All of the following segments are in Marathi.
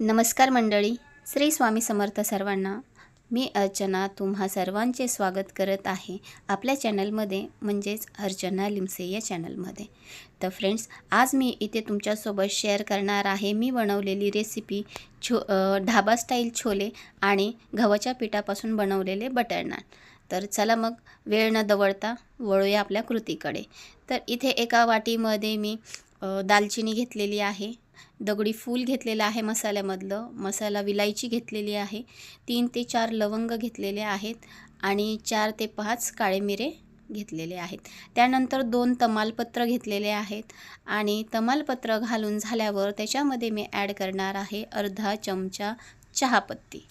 नमस्कार मंडळी श्री स्वामी समर्थ सर्वांना मी अर्चना तुम्हा सर्वांचे स्वागत करत आहे आपल्या चॅनलमध्ये म्हणजेच अर्चना लिमसे या चॅनलमध्ये. तर फ्रेंड्स आज मी इथे तुमच्यासोबत शेअर करणार आहे मी बनवलेली रेसिपी छो ढाबा स्टाईल छोले आणि गव्हाच्या पिठापासून बनवलेले बटर नान. तर चला मग वेळ न दवडता वळूया आपल्या कृतीकडे. तर इथे एका वाटीमध्ये मी दालचिनी घेतलेली आहे. दगडी फूल घेतलेलं आहे मसाल्यामधलं. मसाला विलायची घेतलेली आहे. तीन ते चार लवंग घेतलेले आहेत आणि चार ते पाच काळे मिरे घेतलेले आहेत. त्यानंतर दोन तमालपत्र घेतलेले आहेत आणि तमालपत्र घालून झाल्यावर त्याच्यामध्ये मी ॲड करणार आहे अर्धा चमचा चहापत्ती.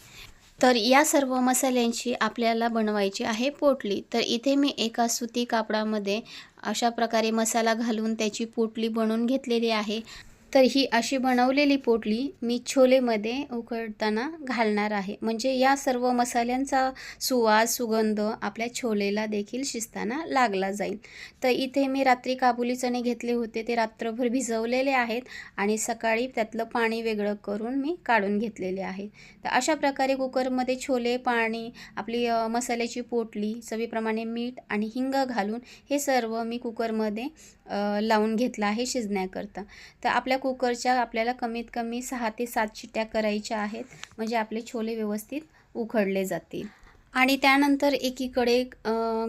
तर या सर्व मसाल्यांची आपल्याला बनवायची आहे पोटली. तर इथे मी एका सुती कापडामध्ये अशा प्रकारे मसाला घालून त्याची पोटली बनवून घेतलेली आहे. तर ही अशी बनवलेली पोटली मी छोलेमध्ये उकळताना घालणार आहे. म्हणजे या सर्व मसाल्यांचा सुवास सुगंध आपल्या छोलेला देखील शिजताना लागला जाईल. तर इथे मी रात्री काबुली चणे घेतले होते. ते रात्रभर भिजवलेले आहेत आणि सकाळी त्यातलं पाणी वेगळं करून मी काढून घेतलेले आहे. तर अशा प्रकारे कुकरमध्ये छोले पाणी आपली मसाल्याची पोटली चवीप्रमाणे मीठ आणि हिंग घालून हे सर्व मी कुकरमध्ये लावून घेतलं आहे शिजण्याकरता. तर आपल्या कुकरच्या आपल्याला कमीत कमी सहा ते सात शिट्ट्या करायच्या आहेत. म्हणजे आपले छोले व्यवस्थित उखडले जातील. आणि त्यानंतर एकीकडे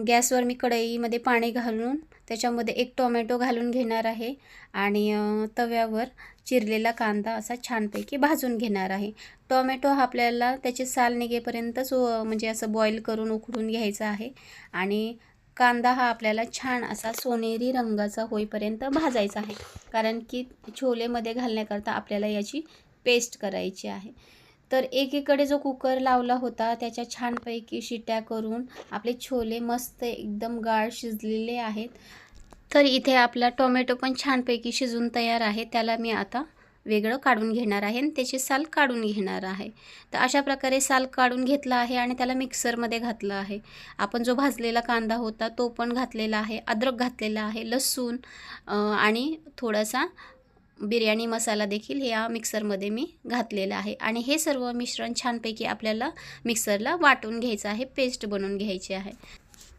गॅसवर मी कढईमध्ये पाणी घालून त्याच्यामध्ये एक टोमॅटो घालून घेणार आहे. आणि तव्यावर चिरलेला कांदा असा छानपैकी भाजून घेणार आहे. टोमॅटो हा आपल्याला त्याची साल निघेपर्यंतच म्हणजे असं बॉईल करून उकडून घ्यायचा आहे. आणि कांदा हा आपल्याला छान असा सोनेरी रंगाचा होईपर्यंत भाजायचा आहे. कारण की छोलेमध्ये घालण्याकरता आपल्याला याची पेस्ट करायची आहे. तर एकीकडे जो कुकर लावला होता त्याच्या छानपैकी शिट्या करून आपले छोले मस्त एकदम गाळ शिजलेले आहेत. तर इथे आपला टोमॅटो पण छानपैकी शिजून तयार आहे. त्याला मी आता वेगळं काढून घेणार आहे आणि त्याची साल काढून घेणार आहे. तर अशा प्रकारे साल काढून घेतला आहे आणि त्याला मिक्सरमध्ये घातलं आहे. आपण जो भाजलेला कांदा होता तो पण घातलेला आहे अद्रक घातलेला आहे लसूण आणि थोडासा बिर्याणी मसाला देखील या मिक्सरमध्ये मी घातलेला आहे. आणि हे सर्व मिश्रण छानपैकी आपल्याला मिक्सरला वाटून घ्यायचं आहे पेस्ट बनवून घ्यायची आहे.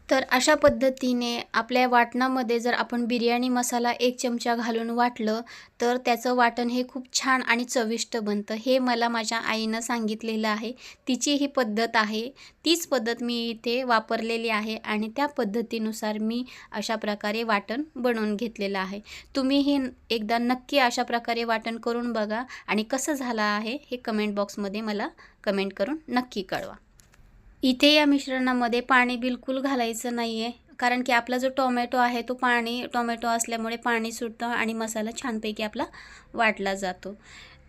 तर अशा पद्धतीने आपल्या वाटणामध्ये जर आपण बिर्याणी मसाला एक चमचा घालून वाटलं तर त्याचं वाटण हे खूप छान आणि चविष्ट बनतं. हे मला माझ्या आईनं सांगितलेलं आहे. तिची ही पद्धत आहे. तीच पद्धत मी इथे वापरलेली आहे आणि त्या पद्धतीनुसार मी अशा प्रकारे वाटण बनवून घेतलेलं आहे. तुम्हीही एकदा नक्की अशा प्रकारे वाटण करून बघा आणि कसं झालं आहे हे कमेंट बॉक्समध्ये मला कमेंट करून नक्की कळवा. इथे या मिश्रणामध्ये पाणी बिलकुल घालायचं नाही आहे कारण की आपला जो टोमॅटो आहे तो पाणी टोमॅटो असल्यामुळे पाणी सुटतं आणि मसाला छानपैकी आपला वाटला जातो.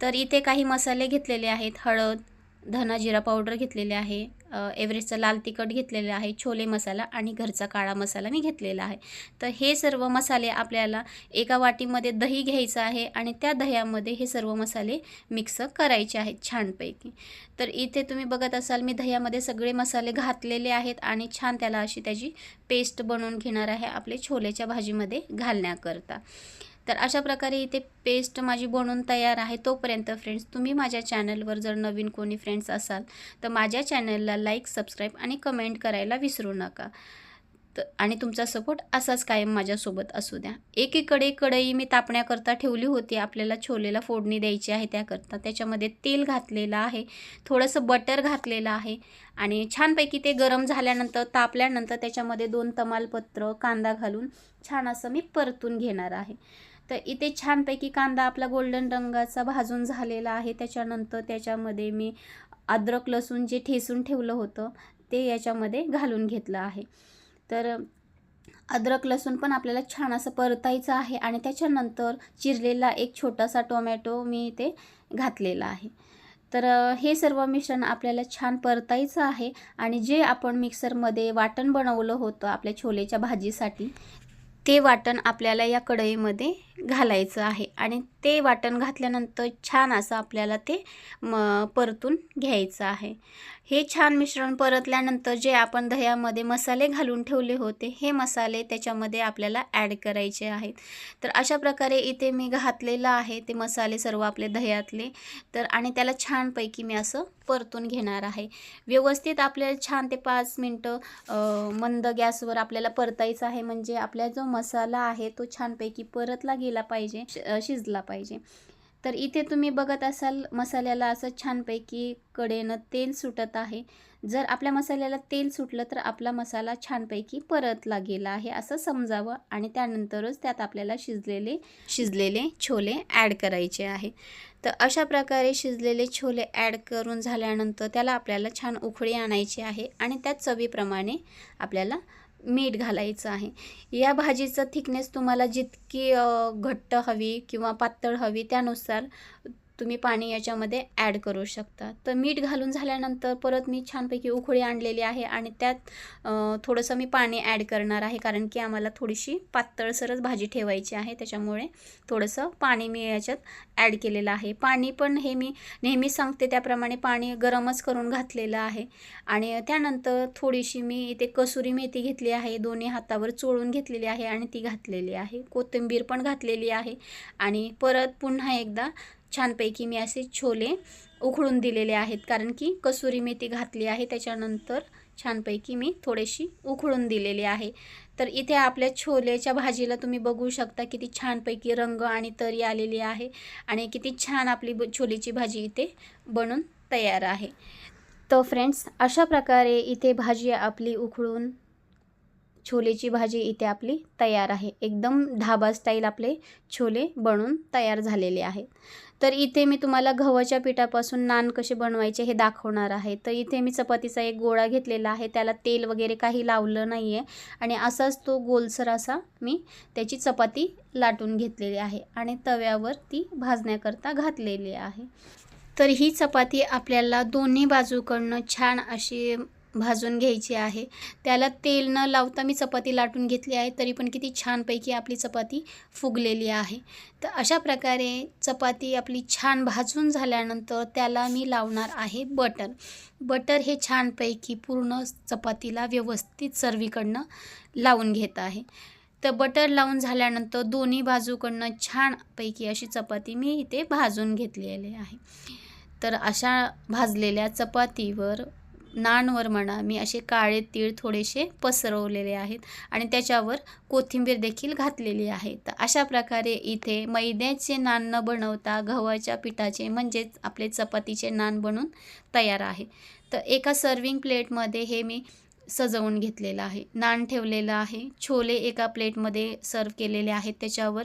तर इथे काही मसाले घेतलेले आहेत हळद धना जिरा पावडर घेतलेले आहे एव्हरेस्टचा लाल तिखट घेतलेलं आहे छोले मसाला आणि घरचा काळा मसाला मी घेतलेला आहे. तर हे सर्व मसाले आपल्याला एका वाटीमध्ये दही घ्यायचं आहे आणि त्या दह्यामध्ये हे सर्व मसाले मिक्स करायचे आहेत छानपैकी. तर इथे तुम्ही बघत असाल मी दह्यामध्ये सगळे मसाले घातलेले आहेत आणि छान त्याला अशी त्याची पेस्ट बनवून घेणार आहे आपले छोलेच्या भाजीमध्ये घालण्याकरता. तर अशा प्रकारे इथे पेस्ट माझी बनवून तयार आहे तोपर्यंत फ्रेंड्स तुम्ही माझ्या चॅनलवर जर नवीन कोणी फ्रेंड्स असाल तर माझ्या चॅनलला लाईक सबस्क्राईब आणि कमेंट करायला विसरू नका. तर आणि तुमचा सपोर्ट असाच कायम माझ्यासोबत असू द्या. एकीकडे कढई मी तापण्याकरता ठेवली होती आपल्याला छोलेला फोडणी द्यायची आहे त्याकरता. त्याच्यामध्ये तेल घातलेलं आहे थोडंसं बटर घातलेलं आहे आणि छानपैकी ते गरम झाल्यानंतर तापल्यानंतर त्याच्यामध्ये दोन तमालपत्र कांदा घालून छान असं मी परतून घेणार आहे. तर इथे छानपैकी कांदा आपला गोल्डन रंगाचा भाजून झालेला आहे. त्याच्यानंतर त्याच्यामध्ये मी अद्रक लसूण जे ठेसून ठेवलं होतं ते याच्यामध्ये घालून घेतलं आहे. तर अद्रक लसूण पण आपल्याला छान असं परतायचं आहे आणि त्याच्यानंतर चिरलेला एक छोटासा टोमॅटो मी इथे घातलेला आहे. तर हे सर्व मिश्रण आपल्याला छान परतायचं आहे आणि जे आपण मिक्सरमध्ये वाटण बनवलं होतं आपल्या छोलेच्या भाजीसाठी ते वाटण आपल्याला या कढईमध्ये घालायचं आहे. आणि ते वाटण घातल्यानंतर छान असं आपल्याला ते म परतून घ्यायचं आहे. हे छान मिश्रण परतल्यानंतर जे आपण दह्यामध्ये मसाले घालून ठेवले होते हे मसाले त्याच्यामध्ये आपल्याला ॲड करायचे आहेत. तर अशा प्रकारे इथे मी घातलेलं आहे ते मसाले सर्व आपले दह्यातले. तर आणि त्याला छानपैकी मी असं परतून घेणार आहे. व्यवस्थित आपल्याला छान ते पाच मिनटं मंद गॅसवर आपल्याला परतायचं आहे. म्हणजे आपला जो मसाला आहे तो छानपैकी परतला गेला पाहिजे शिजला पाहिजे. तर इथे तुम्ही बघत असाल मसाल्याला असं छानपैकी कडेनं तेल सुटत आहे. जर आपल्या मसाल्याला तेल सुटलं तर आपला मसाला छानपैकी परतला गेला आहे असं समजावं आणि त्यानंतरच त्यात आपल्याला शिजलेले शिजलेले छोले ॲड करायचे आहे. तर अशा प्रकारे शिजलेले छोले ॲड करून झाल्यानंतर त्याला आपल्याला छान उकळी आणायची आहे आणि त्या चवीप्रमाणे आपल्याला मीठ घालायचं आहे. या भाजीचं थिकनेस तुम्हाला जितकी घट्ट हवी किंवा पातळ हवी त्यानुसार तुम्ही पाणी याच्यामध्ये ॲड करू शकता. तर मीठ घालून झाल्यानंतर परत मी छानपैकी उकळी आणलेली आहे आणि त्यात थोडंसं मी पाणी ॲड करणार आहे कारण की आम्हाला थोडीशी पातळसरच भाजी ठेवायची आहे. त्याच्यामुळे थोडंसं पाणी मी याच्यात ॲड केलेलं आहे. पाणी पण हे मी नेहमी सांगते त्याप्रमाणे पाणी गरमच करून घातलेलं आहे. आणि त्यानंतर थोडीशी मी इथे कसुरी मेथी घेतली आहे. दोन्ही हातावर चोळून घेतलेली आहे आणि ती घातलेली आहे. कोथिंबीर पण घातलेली आहे. आणि परत पुन्हा एकदा छानपैकी मी असे छोले उकळून दिलेले आहेत. कारण की कसुरी मेथी घातली आहे त्याच्यानंतर छानपैकी मी थोडीशी उकळून दिलेली आहे. तर इथे आपल्या छोलेच्या भाजीला तुम्ही बघू शकता किती छानपैकी रंग आणि तरी आलेली आहे आणि किती छान आपली ब- छोलेची भाजी इथे बनून तयार आहे. तर फ्रेंड्स अशा प्रकारे इथे भाजी आपली उकळून छोलेची भाजी इथे आपली तयार आहे. एकदम ढाबा स्टाईल आपले छोले बनून तयार झालेले आहेत. तर इथे मी तुम्हाला गव्हाच्या पिठापासून नान कसे बनवायचे हे दाखवणार आहे. तर इथे मी चपातीचा एक गोळा घेतलेला आहे. त्याला तेल वगैरे काही लावलं नाही आहे आणि असाच तो गोलसर असा मी त्याची चपाती लाटून घेतलेली आहे आणि तव्यावर ती भाजण्याकरता घातलेली आहे. तर ही चपाती आपल्याला दोन्ही बाजूकडनं छान अशी भाजून घ्यायची आहे. त्याला तेल न लावता मी चपाती लाटून घेतली आहे तरी पण किती छानपैकी आपली चपाती फुगलेली आहे. तर अशा प्रकारे चपाती आपली छान भाजून झाल्यानंतर त्याला मी लावणार आहे बटर. बटर हे छानपैकी पूर्ण चपातीला व्यवस्थित सर्वीकडनं लावून घेत आहे. तर बटर लावून झाल्यानंतर दोन्ही बाजूकडनं छानपैकी अशी चपाती मी इथे भाजून घेतलेली आहे. तर अशा भाजलेल्या चपातीवर नानवर म्हणा मी असे काळे तीळ थोडेसे पसरवलेले आहेत आणि त्याच्यावर कोथिंबीर देखील घातलेली आहे. तर अशा प्रकारे इथे मैद्याचे नान न बनवता गव्हाच्या पिठाचे म्हणजेच आपले चपातीचे नान बनून तयार आहे. तर एका सर्विंग प्लेटमध्ये हे मी सजवून घेतलेलं आहे. नान ठेवलेलं आहे. छोले एका प्लेटमध्ये सर्व केलेले आहेत. त्याच्यावर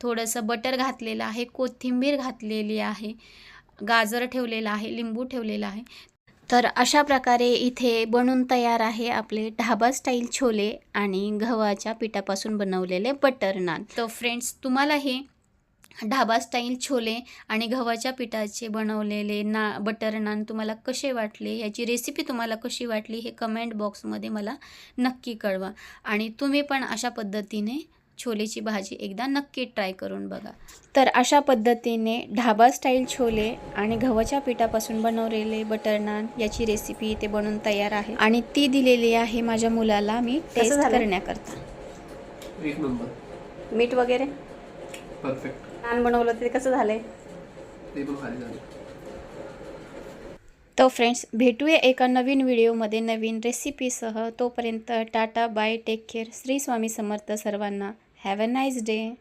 थोडंसं बटर घातलेलं आहे. कोथिंबीर घातलेली आहे. गाजर ठेवलेलं आहे. लिंबू ठेवलेलं आहे. तर अशा प्रकारे इथे बनून तयार आहे आपले ढाबा स्टाईल छोले आणि गव्हाच्या पिठापासून बनवलेले बटर नान. तर फ्रेंड्स तुम्हाला हे ढाबा स्टाईल छोले आणि गव्हाच्या पिठाचे बनवलेले ना बटर नान तुम्हाला कसे वाटले याची रेसिपी तुम्हाला कशी वाटली हे कमेंट बॉक्समध्ये मला नक्की कळवा. आणि तुम्ही पण अशा पद्धतीने छोलेची भाजी एकदा नक्की ट्राय करून बघा. तर अशा पद्धतीने ढाबा स्टाईल छोले आणि गव्हाच्या पिठापासून बनवलेले बटर नान याची रेसिपी इथे बनवून तयार आहे. आणि ती दिलेली आहे माझ्या मुलाला मी टेस्ट? करण्याकरता. एक नंबर. मीठ वगैरे? परफेक्ट नान बनवलं ते कसं झालंय? ते फ्रेंड्स भेटूया एका नवीन व्हिडिओमध्ये नवीन रेसिपीसह तोपर्यंत tata bye take care Shri Swami Samarth सर्वांना. Have a nice day.